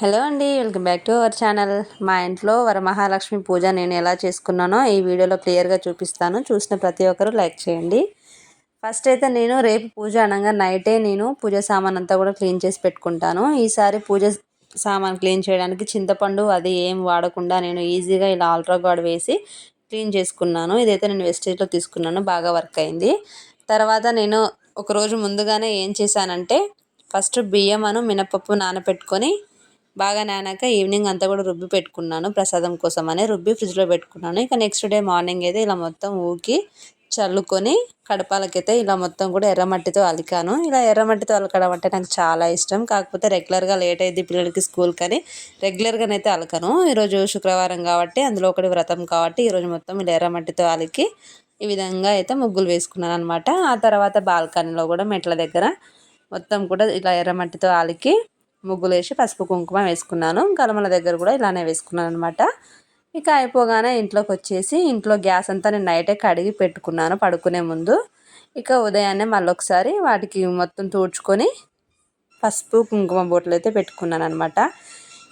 Hello అండి welcome back to our channel. మా ఇంట్లో వరమహాలక్ష్మి పూజ నేను ఎలా చేసుకున్నానో ఈ వీడియోలో క్లియర్గా చూపిస్తాను. చూసిన ప్రతి ఒక్కరూ లైక్ చేయండి. ఫస్ట్ అయితే నేను రేపు పూజ అనగా నైటే నేను పూజ సామాన్ అంతా కూడా క్లీన్ చేసి పెట్టుకుంటాను. ఈసారి పూజ సామాన్ క్లీన్ చేయడానికి చింతపండు అది ఏం వాడకుండా నేను ఈజీగా ఇలా ఆల్ట్రా గార్డ్ వేసి క్లీన్ చేసుకున్నాను. ఇదైతే నేను వెస్టేజ్లో తీసుకున్నాను బాగా వర్క్ అయింది. తర్వాత నేను ఒకరోజు ముందుగానే ఏం చేశానంటే ఫస్ట్ బియ్యం అను మినపప్పు నానపెట్టుకొని బాగా నానాక ఈవినింగ్ అంతా కూడా రుబ్బి పెట్టుకున్నాను. ప్రసాదం కోసం అనే రుబ్బి ఫ్రిడ్జ్లో పెట్టుకున్నాను. ఇక నెక్స్ట్ డే మార్నింగ్ అయితే ఇలా మొత్తం ఊకి చల్లుకొని కడపాలకైతే ఇలా మొత్తం కూడా ఎర్రమట్టితో అలికాను. ఇలా ఎర్రమట్టితో అలకడం అంటే నాకు చాలా ఇష్టం. కాకపోతే రెగ్యులర్గా లేట్ అయింది పిల్లలకి స్కూల్ కానీ రెగ్యులర్గానైతే అలకను. ఈరోజు శుక్రవారం కాబట్టి అందులో ఒకటి వ్రతం కాబట్టి ఈరోజు మొత్తం ఇలా ఎర్రమట్టితో అలికి ఈ విధంగా అయితే ముగ్గులు వేసుకున్నాను అనమాట ఆ తర్వాత బాల్కనీలో కూడా మెట్ల దగ్గర మొత్తం కూడా ఇలా ఎర్రమట్టితో అలికి ముగ్గులు వేసి పసుపు కుంకుమ వేసుకున్నాను. కలమల దగ్గర కూడా ఇలానే వేసుకున్నాను అనమాట ఇక అయిపోగానే ఇంట్లోకి వచ్చేసి ఇంట్లో గ్యాస్ అంతా నేను నైటే కడిగి పెట్టుకున్నాను పడుకునే ముందు. ఇక ఉదయాన్నే మళ్ళీ ఒకసారి వాటికి మొత్తం తూడ్చుకొని పసుపు కుంకుమ బొట్లు అయితే పెట్టుకున్నాను అనమాట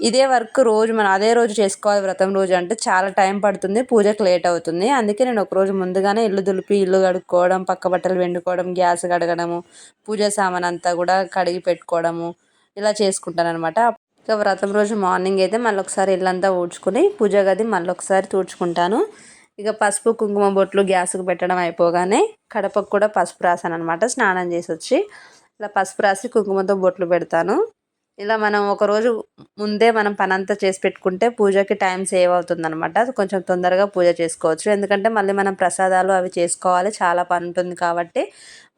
ఇదే వర్క్ రోజు మనం అదే రోజు చేసుకోవాలి వ్రతం రోజు అంటే చాలా టైం పడుతుంది పూజకు లేట్ అవుతుంది. అందుకే నేను ఒకరోజు ముందుగానే ఇల్లు దులిపి ఇల్లు కడుక్కోవడం పక్క బట్టలు వెండుకోవడం గ్యాస్ కడగడము పూజ సామాన్ అంతా కూడా కడిగి పెట్టుకోవడము ఇలా చేసుకుంటాను అనమాట ఇక వ్రతం రోజు మార్నింగ్ అయితే మళ్ళీ ఒకసారి ఇల్లంతా ఊడ్చుకుని పూజ గది మళ్ళీ ఒకసారి తూడ్చుకుంటాను. ఇక పసుపు కుంకుమ బొట్లు గ్యాస్కి పెట్టడం అయిపోగానే కడపకు కూడా పసుపు రాసాను అనమాట స్నానం చేసి వచ్చి ఇలా పసుపు రాసి కుంకుమతో బొట్లు పెడతాను. ఇలా మనం ఒకరోజు ముందే మనం పనంతా చేసి పెట్టుకుంటే పూజకి టైం సేవ్ అవుతుంది అనమాట కొంచెం తొందరగా పూజ చేసుకోవచ్చు. ఎందుకంటే మళ్ళీ మనం ప్రసాదాలు అవి చేసుకోవాలి. చాలా పని ఉంటుంది కాబట్టి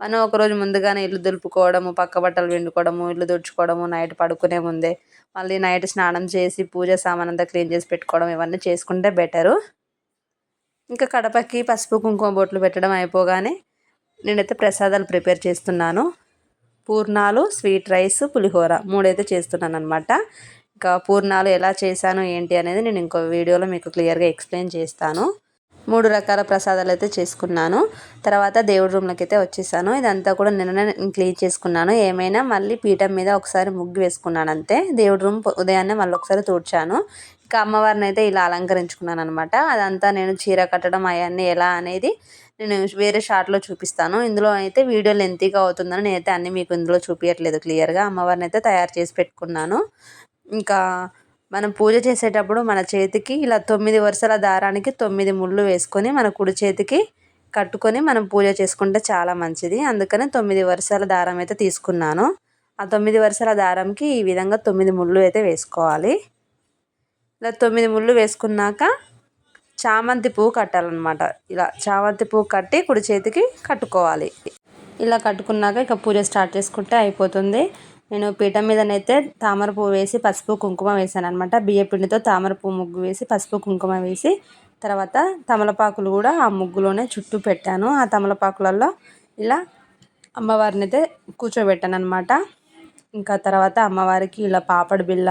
మనం ఒకరోజు ముందుగానే ఇల్లు దులుపుకోవడము పక్క బట్టలు విండుకోవడము ఇల్లు దుడుచుకోవడము నైట్ పడుకునే ముందే మళ్ళీ నైట్ స్నానం చేసి పూజ సామానంతా క్లీన్ చేసి పెట్టుకోవడం ఇవన్నీ చేసుకుంటే బెటరు. ఇంకా కడపకి పసుపు కుంకుమ బొట్లు పెట్టడం అయిపోగానే నేనైతే ప్రసాదాలు ప్రిపేర్ చేస్తున్నాను. పూర్ణాలు స్వీట్ రైస్ పులిహోర మూడైతే చేస్తున్నాను అనమాట ఇంకా పూర్ణాలు ఎలా చేశాను ఏంటి అనేది నేను ఇంకో వీడియోలో మీకు క్లియర్గా ఎక్స్ప్లెయిన్ చేస్తాను. మూడు రకాల ప్రసాదాలు అయితే చేసుకున్నాను. తర్వాత దేవుడి రూమ్లోకి అయితే వచ్చేసాను. ఇదంతా కూడా నిన్న క్లీన్ చేసుకున్నాను. ఏమైనా మళ్ళీ పీఠం మీద ఒకసారి ముగ్గు వేసుకున్నాను అంతే. దేవుడి రూమ్ ఉదయాన్నే మళ్ళీ ఒకసారి తూడ్చాను. ఇంకా అమ్మవారిని అయితే ఇలా అలంకరించుకున్నాను అనమాట అదంతా నేను చీర కట్టడం అవన్నీ ఎలా అనేది నేను వేరే షార్ట్లో చూపిస్తాను. ఇందులో అయితే వీడియో లెంతీగా అవుతుందని నేనైతే అన్నీ మీకు ఇందులో చూపించట్లేదు క్లియర్గా. అమ్మవారిని అయితే తయారు చేసి పెట్టుకున్నాను. ఇంకా మనం పూజ చేసేటప్పుడు మన చేతికి ఇలా తొమ్మిది వరుసల దారానికి తొమ్మిది ముళ్ళు వేసుకొని మన కుడి చేతికి కట్టుకొని మనం పూజ చేసుకుంటే చాలా మంచిది. అందుకని తొమ్మిది వరుసల దారం అయితే తీసుకున్నాను. ఆ తొమ్మిది వరుసల దారంకి ఈ విధంగా తొమ్మిది ముళ్ళు అయితే వేసుకోవాలి. ఇలా తొమ్మిది ముళ్ళు వేసుకున్నాక చామంతి పువ్వు కట్టాలన్నమాట. ఇలా చామంతి పువ్వు కట్టి కుడి చేతికి కట్టుకోవాలి. ఇలా కట్టుకున్నాక ఇక పూజ స్టార్ట్ చేసుకుంటే అయిపోతుంది. నేను పీఠం మీదనైతే తామర పువ్వు వేసి పసుపు కుంకుమ వేసాను అనమాట బియ్య పిండితో తామర పువ్వు ముగ్గు వేసి పసుపు కుంకుమ వేసి తర్వాత తమలపాకులు కూడా ఆ ముగ్గులోనే చుట్టూ పెట్టాను. ఆ తమలపాకులలో ఇలా అమ్మవారిని అయితే కూర్చోబెట్టాను అనమాట ఇంకా తర్వాత అమ్మవారికి ఇలా పాపడి బిళ్ళ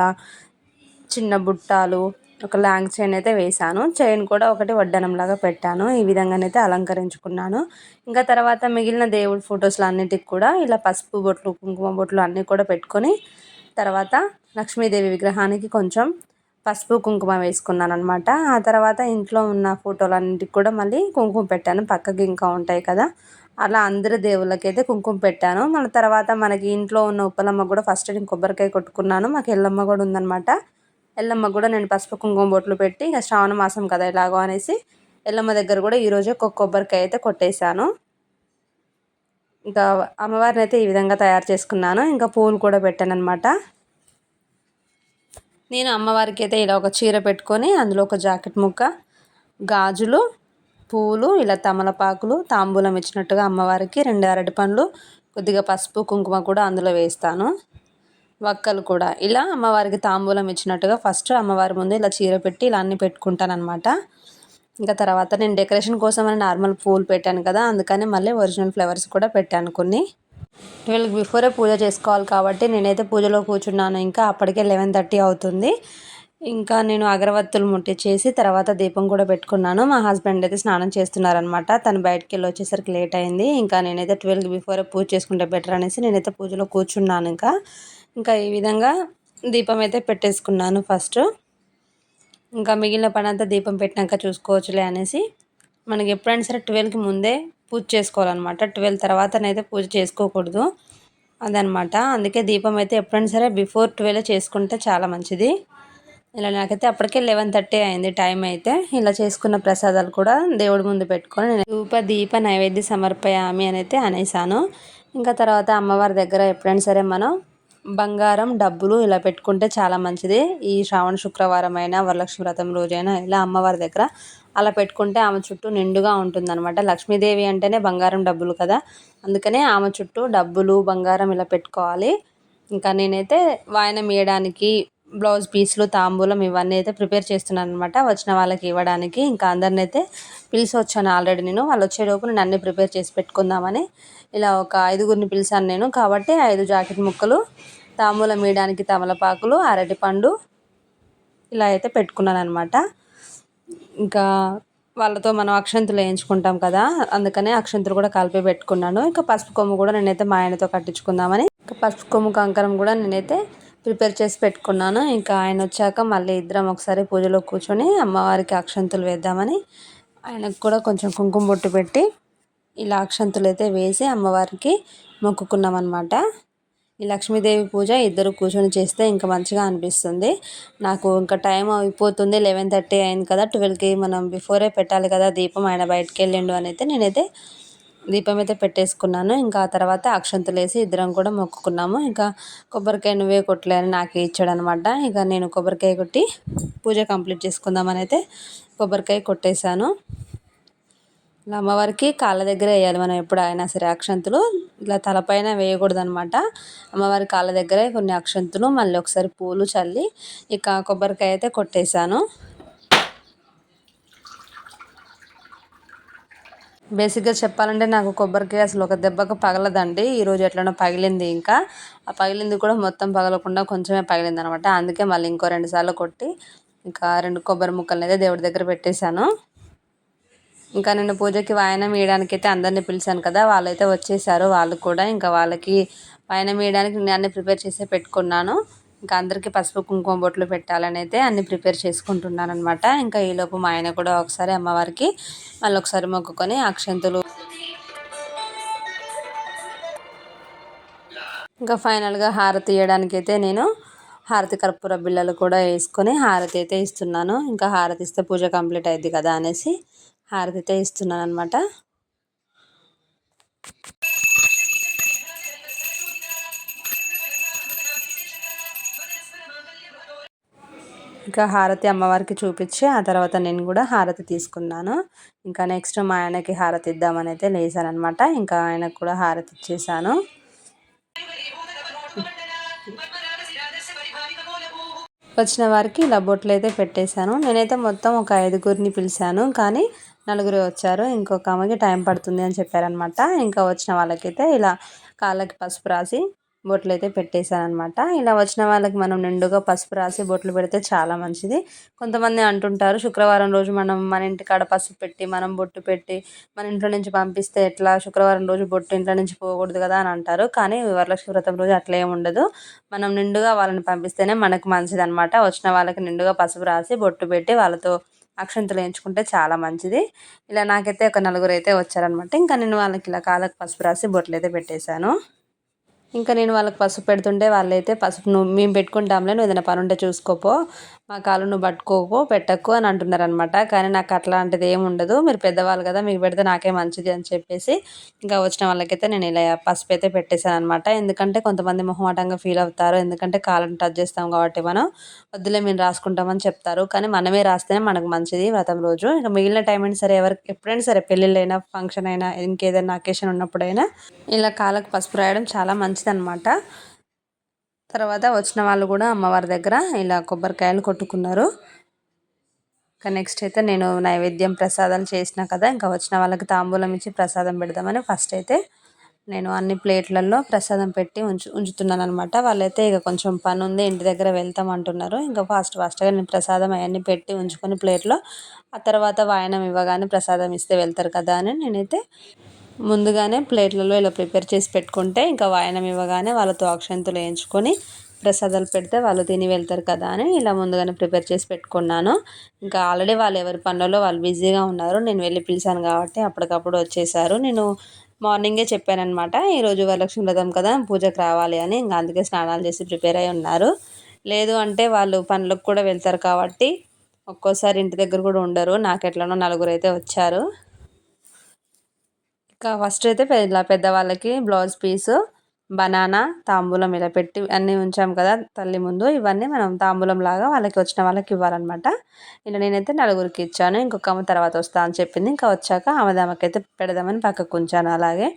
చిన్న బుట్టాలు ఒక లాంగ్ చైన్ అయితే వేశాను. చైన్ కూడా ఒకటి వడ్డనంలాగా పెట్టాను. ఈ విధంగానైతే అలంకరించుకున్నాను. ఇంకా తర్వాత మిగిలిన దేవుడి ఫొటోస్లు అన్నిటికి కూడా ఇలా పసుపు బొట్లు కుంకుమ బొట్లు అన్నీ కూడా పెట్టుకొని తర్వాత లక్ష్మీదేవి విగ్రహానికి కొంచెం పసుపు కుంకుమ వేసుకున్నాను అనమాట ఆ తర్వాత ఇంట్లో ఉన్న ఫోటోలన్నిటికి కూడా మళ్ళీ కుంకుమ పెట్టాను. పక్కకి ఇంకా ఉంటాయి కదా. అలా అందరి దేవుళ్ళకైతే కుంకుమ పెట్టాను. మళ్ళీ తర్వాత మనకి ఇంట్లో ఉన్న ఉప్పలమ్మ కూడా ఫస్ట్ నేను కొబ్బరికాయ కొట్టుకున్నాను. మాకు ఎల్లమ్మ కూడా ఉందన్నమాట. ఎల్లమ్మ కూడా నేను పసుపు కుంకుమ బొట్లు పెట్టి ఇంకా శ్రావణ మాసం కదా ఇలాగో అనేసి ఎల్లమ్మ దగ్గర కూడా ఈరోజే ఒక కొబ్బరికాయ అయితే కొట్టేశాను. ఇంకా అమ్మవారిని అయితే ఈ విధంగా తయారు చేసుకున్నాను. ఇంకా పూలు కూడా పెట్టాను అనమాట నేను అమ్మవారికి అయితే ఇలా ఒక చీర పెట్టుకొని అందులో ఒక జాకెట్ ముక్క గాజులు పూలు ఇలా తమలపాకులు తాంబూలం ఇచ్చినట్టుగా అమ్మవారికి రెండు అరటి పండ్లు కొద్దిగా పసుపు కుంకుమ కూడా అందులో వేస్తాను. వక్కలు కూడా. ఇలా అమ్మవారికి తాంబూలం ఇచ్చినట్టుగా ఫస్ట్ అమ్మవారి ముందు ఇలా చీర పెట్టి ఇలా అన్ని పెట్టుకుంటానమాట ఇంకా తర్వాత నేను డెకరేషన్ కోసం అని నార్మల్ పూలు పెట్టాను కదా అందుకని మళ్ళీ ఒరిజినల్ ఫ్లవర్స్ కూడా పెట్టాను కొన్ని. ట్వెల్వ్ బిఫోరే పూజ చేసుకోవాలి కాబట్టి నేనైతే పూజలో కూర్చున్నాను. ఇంకా అప్పటికే లెవెన్ థర్టీ అవుతుంది. ఇంకా నేను అగరవత్తులు ముట్టించేసి తర్వాత దీపం కూడా పెట్టుకున్నాను. మా హస్బెండ్ అయితే స్నానం చేస్తున్నారనమాట తను బయటకు వెళ్ళి వచ్చేసరికి లేట్ అయింది. ఇంకా నేనైతే ట్వెల్వ్ బిఫోరే పూజ చేసుకుంటే బెటర్ అనేసి నేనైతే పూజలో కూర్చున్నాను ఇంకా. ఇంకా ఈ విధంగా దీపం అయితే పెట్టేసుకున్నాను ఫస్ట్. ఇంకా మిగిలిన పని అంతా దీపం పెట్టినాక చూసుకోవచ్చులే అనేసి మనకి ఎప్పుడైనా సరే ట్వెల్వ్కి ముందే పూజ చేసుకోవాలన్నమాట. ట్వెల్వ్ తర్వాతనైతే పూజ చేసుకోకూడదు అదనమాట అందుకే దీపం అయితే ఎప్పుడైనా సరే బిఫోర్ ట్వెల్వ్ చేసుకుంటే చాలా మంచిది. ఇలా నాకైతే అప్పటికే లెవెన్ థర్టీ అయింది టైం అయితే. ఇలా చేసుకున్న ప్రసాదాలు కూడా దేవుడి ముందు పెట్టుకొని నేను ధూప దీప నైవేద్య సమర్పయామి అని అయితే అనేసాను. ఇంకా తర్వాత అమ్మవారి దగ్గర ఎప్పుడైనా సరే మనం బంగారం డబ్బులు ఇలా పెట్టుకుంటే చాలా మంచిది. ఈ శ్రావణ శుక్రవారం అయినా వరలక్ష్మి వ్రతం రోజైనా ఇలా అమ్మవారి దగ్గర అలా పెట్టుకుంటే ఆమె చుట్టూ నిండుగా ఉంటుందన్నమాట. లక్ష్మీదేవి అంటేనే బంగారం డబ్బులు కదా. అందుకనే ఆమె చుట్టూ డబ్బులు బంగారం ఇలా పెట్టుకోవాలి. ఇంకా నేనైతే వాయనం వేయడానికి బ్లౌజ్ పీస్లు తాంబూలం ఇవన్నీ అయితే ప్రిపేర్ చేస్తున్నాను అనమాట వచ్చిన వాళ్ళకి ఇవ్వడానికి. ఇంకా అందరిని అయితే పిలిచి వచ్చాను ఆల్రెడీ నేను. వాళ్ళు వచ్చేలోపు నేను అన్నీ ప్రిపేర్ చేసి పెట్టుకుందామని. ఇలా ఒక ఐదుగురిని పిలిచాను నేను. కాబట్టి ఐదు జాకెట్ ముక్కలు తాంబూలం వేయడానికి తమలపాకులు అరటిపండు ఇలా అయితే పెట్టుకున్నాను అనమాట ఇంకా వాళ్ళతో మనం అక్షంతులు వేయించుకుంటాం కదా అందుకనే అక్షంతులు కూడా కలిపి పెట్టుకున్నాను. ఇంకా పసుపు కొమ్ము కూడా నేనైతే మా ఆయనతో కట్టించుకుందామని ఇంకా పసుపు కొమ్ము కంకరం కూడా నేనైతే ప్రిపేర్ చేసి పెట్టుకున్నాను. ఇంకా ఆయన వచ్చాక మళ్ళీ ఇద్దరం ఒకసారి పూజలో కూర్చొని అమ్మవారికి అక్షంతులు వేద్దామని ఆయనకు కూడా కొంచెం కుంకుమ బొట్టు పెట్టి ఇలా అక్షంతులు అయితే వేసి అమ్మవారికి మొక్కుకున్నాం అనమాట ఈ లక్ష్మీదేవి పూజ ఇద్దరు కూర్చొని చేస్తే ఇంకా మంచిగా అనిపిస్తుంది. నాకు ఇంకా టైం అయిపోతుంది లెవెన్ థర్టీ అయింది కదా ట్వెల్వ్కి మనం బిఫోరే పెట్టాలి కదా దీపం ఆయన బయటకు వెళ్ళిండు అని అయితే నేనైతే దీపం అయితే పెట్టేసుకున్నాను. ఇంకా ఆ తర్వాత అక్షంతలు వేసి ఇద్దరం కూడా మొక్కుకున్నాము. ఇంకా కొబ్బరికాయ నువ్వే కొట్టలే అని నాకు ఇచ్చాడు అనమాట ఇంకా నేను కొబ్బరికాయ కొట్టి పూజ కంప్లీట్ చేసుకుందామని అయితే కొబ్బరికాయ కొట్టేశాను. ఇలా అమ్మవారికి కాళ్ళ దగ్గర వేయాలి. మనం ఎప్పుడు అయినా సరే అక్షంతులు. ఇలా తలపైన వేయకూడదు అనమాట అమ్మవారి కాళ్ళ దగ్గరే కొన్ని అక్షంతులు మళ్ళీ ఒకసారి పూలు చల్లి ఇక కొబ్బరికాయ అయితే కొట్టేశాను. బేసిక్గా చెప్పాలంటే నాకు కొబ్బరికాయ అసలు ఒక దెబ్బకు పగలదండి. ఈరోజు ఎట్లనో పగిలింది ఇంకా. ఆ పగిలింది కూడా మొత్తం పగలకుండా కొంచెమే పగిలింది అనమాట అందుకే మళ్ళీ ఇంకో రెండు సార్లు కొట్టి ఇంకా రెండు కొబ్బరి ముక్కలు అయితే దేవుడి దగ్గర పెట్టేశాను. ఇంకా నేను పూజకి వాయనం వేయడానికి అయితే అందరిని పిలిచాను కదా వాళ్ళైతే వచ్చేసారు. వాళ్ళు కూడా ఇంకా వాళ్ళకి వాయనం వేయడానికి నేను అన్ని ప్రిపేర్ చేసే పెట్టుకున్నాను. ఇంకా అందరికీ పసుపు కుంకుమ బొట్లు పెట్టాలని అయితే అన్ని ప్రిపేర్ చేసుకుంటున్నాను అనమాట ఇంకా ఈలోపు మా ఆయన కూడా ఒకసారి అమ్మవారికి మళ్ళీ ఒకసారి మొక్కుకొని అక్షంతులు ఇంకా ఫైనల్గా హారతి ఇవ్వడానికి అయితే నేను హారతి కర్పూర బిళ్ళలు కూడా వేసుకొని హారతి అయితే ఇస్తున్నాను. ఇంకా హారతి ఇస్తే పూజ కంప్లీట్ అయింది కదా అనేసి హారతితో ఇస్తున్నాను అనమాట ఇంకా హారతి అమ్మవారికి చూపించి ఆ తర్వాత నేను కూడా హారతి తీసుకున్నాను. ఇంకా నెక్స్ట్ మా ఆయనకి హారతి ఇద్దామని అయితే లేసానమాట ఇంకా ఆయనకు కూడా హారతి ఇచ్చేసాను. వచ్చిన వారికి ఇలా బొట్లు అయితే పెట్టేశాను. నేనైతే మొత్తం ఒక ఐదుగురిని పిలిచాను. కానీ నలుగురు వచ్చారు. ఇంకొక ఆమెకి టైం పడుతుంది అని చెప్పారనమాట. ఇంకా వచ్చిన వాళ్ళకైతే ఇలా కాళ్ళకి పసుపు రాసి బొట్లు అయితే పెట్టేశానమాట ఇలా వచ్చిన వాళ్ళకి మనం నిండుగా పసుపు రాసి బొట్లు పెడితే చాలా మంచిది. కొంతమంది అంటుంటారు శుక్రవారం రోజు మనం మన ఇంటికాడ పసుపు పెట్టి మనం బొట్టు పెట్టి మన ఇంట్లో నుంచి పంపిస్తే ఎట్లా శుక్రవారం రోజు బొట్టు ఇంట్లో నుంచి పోకూడదు కదా అని అంటారు. కానీ వరలక్ష్మి వ్రతం రోజు అట్లా ఏమి ఉండదు. మనం నిండుగా వాళ్ళని పంపిస్తేనే మనకు మంచిది అనమాట వచ్చిన వాళ్ళకి నిండుగా పసుపు రాసి బొట్టు పెట్టి వాళ్ళతో అక్షంతలు వేయించుకుంటే చాలా మంచిది. ఇలా నాకైతే ఒక నలుగురు అయితే వచ్చారనమాట. ఇంకా నేను వాళ్ళకి ఇలా కాళ్ళకి పసుపు రాసి బొట్లు అయితే పెట్టేశాను. ఇంకా నేను వాళ్ళకి పసుపు పెడుతుంటే వాళ్ళైతే పసుపు నువ్వు మేము పెట్టుకుంటాంలే నువ్వు ఏదైనా పని ఉంటే చూసుకోపో మా కాలు నువ్వు పట్టుకోకు పెట్టకు అని అంటున్నారు అనమాట కానీ నాకు అట్లాంటిది ఏమి ఉండదు. మీరు పెద్దవాళ్ళు కదా మీకు పెడితే నాకే మంచిది అని చెప్పేసి ఇంకా వచ్చిన వాళ్ళకైతే నేను ఇలా పసుపు అయితే పెట్టేశాను అనమాట ఎందుకంటే కొంతమంది మొహమాటంగా ఫీల్ అవుతారు. ఎందుకంటే కాళ్ళని టచ్ చేస్తాం కాబట్టి మనం వద్దులే మేము రాసుకుంటామని చెప్తారు. కానీ మనమే రాస్తేనే మనకు మంచిది వ్రతం రోజు. ఇంకా మిగిలిన టైం అయినా సరే ఎవరికి ఎప్పుడైనా సరే పెళ్ళిళ్ళైనా ఫంక్షన్ అయినా ఇంకేదైనా అకేషన్ ఉన్నప్పుడైనా ఇలా కాళ్ళకు పసుపు రాయడం చాలా మంచిది అనమాట తర్వాత వచ్చిన వాళ్ళు కూడా అమ్మవారి దగ్గర ఇలా కొబ్బరికాయలు కొట్టుకున్నారు. ఇంకా నెక్స్ట్ అయితే నేను నైవేద్యం ప్రసాదాలు చేసిన కదా ఇంకా వచ్చిన వాళ్ళకి తాంబూలం ఇచ్చి ప్రసాదం పెడదామని ఫస్ట్ అయితే నేను అన్ని ప్లేట్లలో ప్రసాదం పెట్టి ఉంచు ఉంచుతున్నాను అనమాట వాళ్ళైతే ఇక కొంచెం పని ఉంది ఇంటి దగ్గర వెళ్తాం అంటున్నారు. ఇంకా ఫాస్ట్ ఫాస్ట్గా నేను ప్రసాదం అవన్నీ పెట్టి ఉంచుకొని ప్లేట్లో ఆ తర్వాత వాయనం ఇవ్వగానే ప్రసాదం ఇస్తే వెళ్తారు కదా అని నేనైతే ముందుగానే ప్లేట్లలో ఇలా ప్రిపేర్ చేసి పెట్టుకుంటే ఇంకా వాయనం ఇవ్వగానే వాళ్ళతో అక్షంతులు వేయించుకొని ప్రసాదాలు పెడితే వాళ్ళు తిని వెళ్తారు కదా అని ఇలా ముందుగానే ప్రిపేర్ చేసి పెట్టుకున్నాను. ఇంకా ఆల్రెడీ వాళ్ళు ఎవరి పనులలో వాళ్ళు బిజీగా ఉన్నారు. నేను వెళ్ళి పిలిచాను కాబట్టి అప్పటికప్పుడు వచ్చేసారు. నేను మార్నింగే చెప్పానమాట ఈరోజు వరలక్ష్మి వ్రతం కదా పూజకు రావాలి అని. ఇంకా అందుకే స్నానాలు చేసి ప్రిపేర్ అయి ఉన్నారు. లేదు అంటే వాళ్ళు పనులకు కూడా వెళ్తారు కాబట్టి ఒక్కోసారి ఇంటి దగ్గర కూడా ఉండరు. నాకు ఎట్లనో నలుగురు అయితే వచ్చారు. ఫస్ట్ అయితే ఇలా పెద్దవాళ్ళకి బ్లౌజ్ పీసు బనానా తాంబూలం ఇలా పెట్టి అన్నీ ఉంచాం కదా తల్లి ముందు. ఇవన్నీ మనం తాంబూలం లాగా వాళ్ళకి వచ్చిన వాళ్ళకి ఇవ్వాలన్నమాట. ఇలా నేనైతే నలుగురికి ఇచ్చాను. ఇంకొక ఆమె తర్వాత వస్తా అని చెప్పింది. ఇంకా వచ్చాక ఆమె దామకైతే పెడదామని పక్కకు ఉంచాను అలాగే.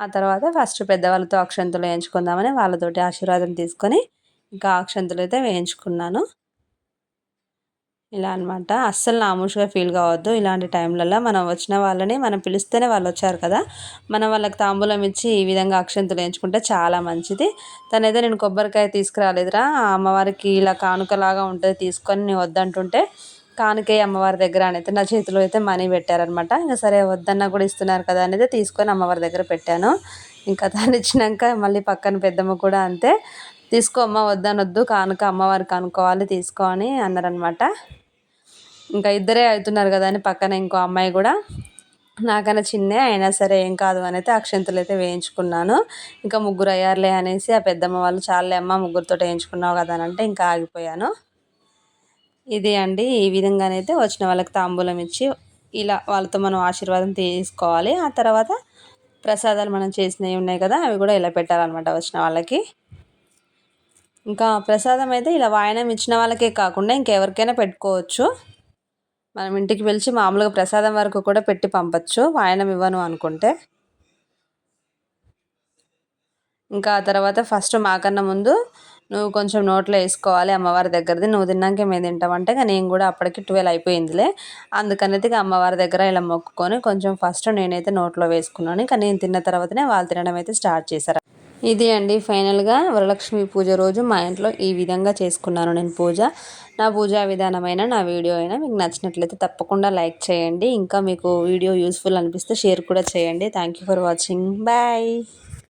ఆ తర్వాత ఫస్ట్ పెద్దవాళ్ళతో అక్షంతులు వేయించుకుందామని వాళ్ళతోటి ఆశీర్వాదం తీసుకొని ఇంకా అక్షంతులు అయితే వేయించుకున్నాను. ఇలా అనమాట అస్సలు నామూషగా ఫీల్ కావద్దు. ఇలాంటి టైంలలో మనం వచ్చిన వాళ్ళని మనం పిలిస్తేనే వాళ్ళు వచ్చారు కదా. మనం వాళ్ళకి తాంబూలం ఇచ్చి ఈ విధంగా అక్షంతులు వేయించుకుంటే చాలా మంచిది. తనైతే నేను కొబ్బరికాయ తీసుకురాలేదురా అమ్మవారికి ఇలా కానుకలాగా ఉంటుంది తీసుకొని నేను వద్దంటుంటే కానుకే అమ్మవారి దగ్గర అనేది నా చేతిలో అయితే మనీ పెట్టారనమాట ఇంకా సరే వద్దన్నా కూడా ఇస్తున్నారు కదా అనేది తీసుకొని అమ్మవారి దగ్గర పెట్టాను. ఇంకా దాన్ని ఇచ్చినాక మళ్ళీ పక్కన పెద్దమ్మ కూడా అంతే. తీసుకో అమ్మ వద్దనొద్దు కానుక అమ్మవారికి అనుకోవాలి తీసుకో అని అన్నారనమాట ఇంకా ఇద్దరే అవుతున్నారు కదా అని పక్కన ఇంకో అమ్మాయి కూడా. నాకన్నా చిన్నే అయినా సరే ఏం కాదు అని అయితే అక్షంతలు అయితే వేయించుకున్నాను. ఇంకా ముగ్గురు అయ్యారులే అనేసి ఆ పెద్దమ్మ వాళ్ళు చాలే అమ్మ ముగ్గురితో వేయించుకున్నావు కదా అని అంటే ఇంకా ఆగిపోయాను. ఇది అండి. ఈ విధంగానైతే వచ్చిన వాళ్ళకి తాంబూలం ఇచ్చి ఇలా వాళ్ళతో మనం ఆశీర్వాదం తీసుకోవాలి. ఆ తర్వాత ప్రసాదాలు మనం చేసినవి ఉన్నాయి కదా అవి కూడా ఇలా పెట్టాలన్నమాట వచ్చిన వాళ్ళకి. ఇంకా ప్రసాదం అయితే ఇలా వాయనం ఇచ్చిన వాళ్ళకే కాకుండా ఇంకెవరికైనా పెట్టుకోవచ్చు. మనం ఇంటికి పిలిచి మామూలుగా ప్రసాదం వరకు కూడా పెట్టి పంపచ్చు. వాయనం ఇవ్వను అనుకుంటే. ఇంకా ఆ తర్వాత ఫస్ట్ మాకన్నా ముందు నువ్వు కొంచెం నోట్లో వేసుకోవాలి అమ్మవారి దగ్గరది. నువ్వు తిన్నాక మేము తింటామంటే కానీ నేను కూడా అప్పటికి ట్వెల్వ్ అయిపోయిందిలే. అందుకనేది ఇక అమ్మవారి దగ్గర ఇలా మొక్కుకొని కొంచెం ఫస్ట్ నేనైతే నోట్లో వేసుకున్నాను. కానీ నేను తిన్న తర్వాతనే వాళ్ళు తినడం అయితే స్టార్ట్ చేశారు. ఇది అండి ఫైనల్గా వరలక్ష్మి పూజ రోజు మా ఇంట్లో ఈ విధంగా చేసుకున్నాను నేను పూజ. నా పూజా విధానమైన నా వీడియో అయినా మీకు నచ్చినట్లయితే తప్పకుండా లైక్ చేయండి. ఇంకా మీకు వీడియో యూస్ఫుల్ అనిపిస్తే షేర్ కూడా చేయండి. Thank you for watching bye